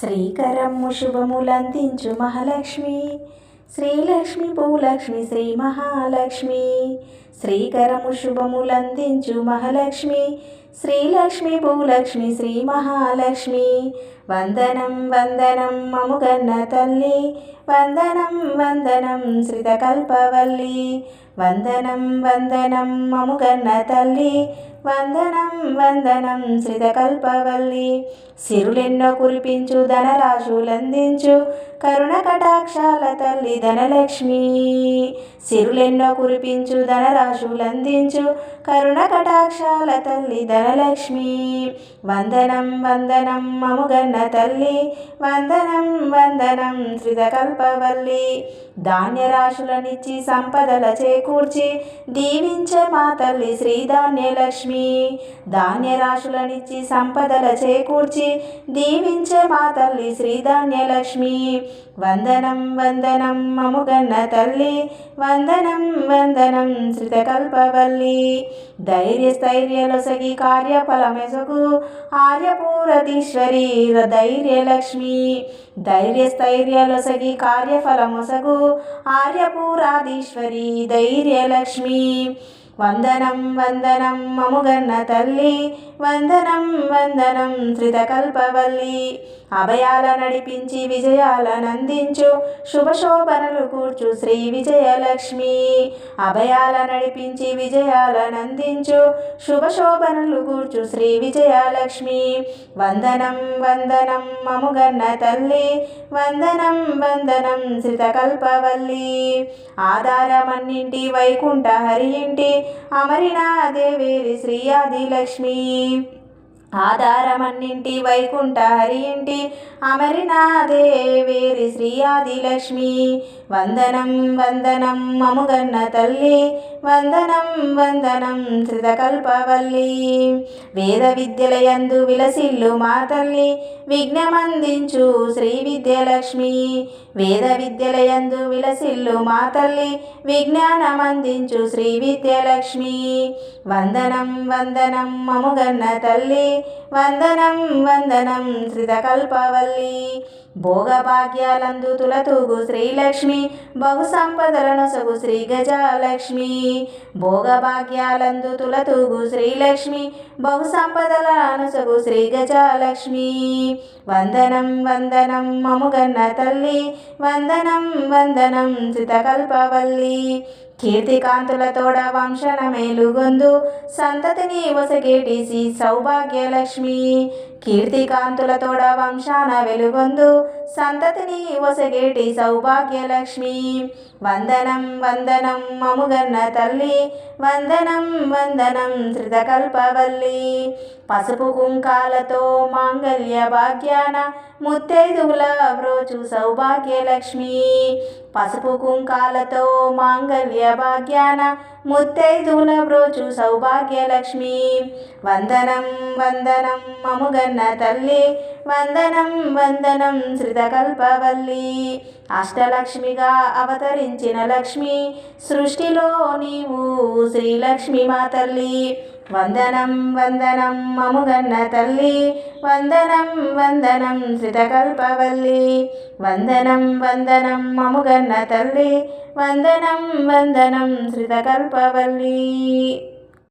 శ్రీకరము శుభములందించు మహాలక్ష్మి. శ్రీలక్ష్మి భూలక్ష్మి శ్రీ మహాలక్ష్మి. శ్రీకరము శుభములందించు మహాలక్ష్మి శ్రీలక్ష్మి భూలక్ష్మి శ్రీ మహాలక్ష్మి. వందనం వందనం మముగన్న తల్లి. వందనం వందనం శ్రితకల్పవల్లి. వందనం వందనం మముగన్న తల్లి. వందనం వందనం శ్రితకల్పవల్లి. సిరులెన్నో కురిపించు ధనరాశులందించు కరుణ కటాక్షాల తల్లి ధనలక్ష్మి. సిరులెన్నో కురిపించు ధనరాశులందించు కరుణ కటాక్షాల తల్లి ధనలక్ష్మి. వందనం వందనం మముగన్న తల్లి వందనం వందనం శ్రితకల్పవల్లి ధాన్యరాశులనిచ్చి సంపదల చేకూర్చి దీవించే మా తల్లి శ్రీధాన్యలక్ష్మి. ధాన్యరాశులనిచ్చి సంపదల చేకూర్చి దీవించే మా తల్లి శ్రీధాన్యలక్ష్మి. వందనం వందనం మముగన్న తల్లి వందనం వందనం శ్రితకల్పవల్లి ధైర్య స్థైర్యలొసగి కార్యఫలమెసగు ఆర్యపూరతీశ్వరి ధైర్యలక్ష్మి. ధైర్య స్థైర్యలొసగి కార్యఫలమొసగు ఆర్యపూరాధీశ్వరి ధైర్యలక్ష్మి. వందనం వందనం మముగన్న తల్లి వందనం వందనం శ్రితకల్పవల్లి అభయాల నడిపించి విజయాలనందించు శుభశోభనలు కూర్చు శ్రీ విజయలక్ష్మి. అభయాల నడిపించి విజయాలనందించు శుభశోభనలు కూర్చు శ్రీ విజయలక్ష్మి. వందనం వందనం మముగన్న తల్లి వందనం వందనం శ్రితకల్పవల్లి. ఆధారమన్నింటి వైకుంఠ హరి ఇంటి అమరినా దేవేరి శ్రీ ఆదిలక్ష్మి. ఆధారమన్నింటి వైకుంఠ హరి ఇంటి అమరినా దేవేరి శ్రీ ఆదిలక్ష్మి. వందనం వందనం మముగన్న తల్లి. వందనం వందనం శ్రితకల్పవల్లి వేద విద్యలయందు విలసిల్లు మా తల్లి. విఘ్నమందించు శ్రీ విద్యలక్ష్మి. వేద విద్యలయందు విలసిల్లు మా తల్లి. విజ్ఞానమందించు శ్రీ విద్యలక్ష్మి. వందనం వందనం మముగన్న తల్లి. వందనం వందనం శ్రితకల్పవల్లి భోగభాగ్యాలందు తులతూగు శ్రీలక్ష్మి బహు సంపదలను సగు శ్రీ గజాలక్ష్మి. భోగభాగ్యాలందు తులతూగు శ్రీలక్ష్మి బహు సంపదలను సగు శ్రీ గజాలక్ష్మి. వందనం వందనం మముగన్న తల్లి వందనం వందనం శ్రితకల్పవల్లి కీర్తికాంతులతోడ వంశన మేలుగొందు సంతతిని వసగేటిసి సౌభాగ్యలక్ష్మి. కీర్తికాంతులతోడ వంశాన వెలుగొందు. సంతతిని వసగేటి సౌభాగ్యలక్ష్మి. వందనం వందనం మముగన్న తల్లి. వందనం వందనం శ్రితకల్పవల్లి పసుపు కుంకాలతో మాంగళ్య భాగ్యాన ముత్తైదువుల బ్రోచు సౌభాగ్యలక్ష్మి. పసుపు కుంకాలతో మాంగళ్య భాగ్యాన ముత్తైదువుల బ్రోచు సౌభాగ్యలక్ష్మి. వందనం వందనం మముగన్న తల్లి వందనం వందనం శ్రితకల్పవల్లి. అష్టలక్ష్మిగా అవతరించిన లక్ష్మి సృష్టిలో నీవు శ్రీలక్ష్మి మా తల్లి. వందనం వందనం మముగన్న తల్లి వందనం వందనం శ్రితకల్పవల్లి. వందనం వందనం మముగన్న తల్లి వందనం వందనం శ్రితకల్పవల్లి.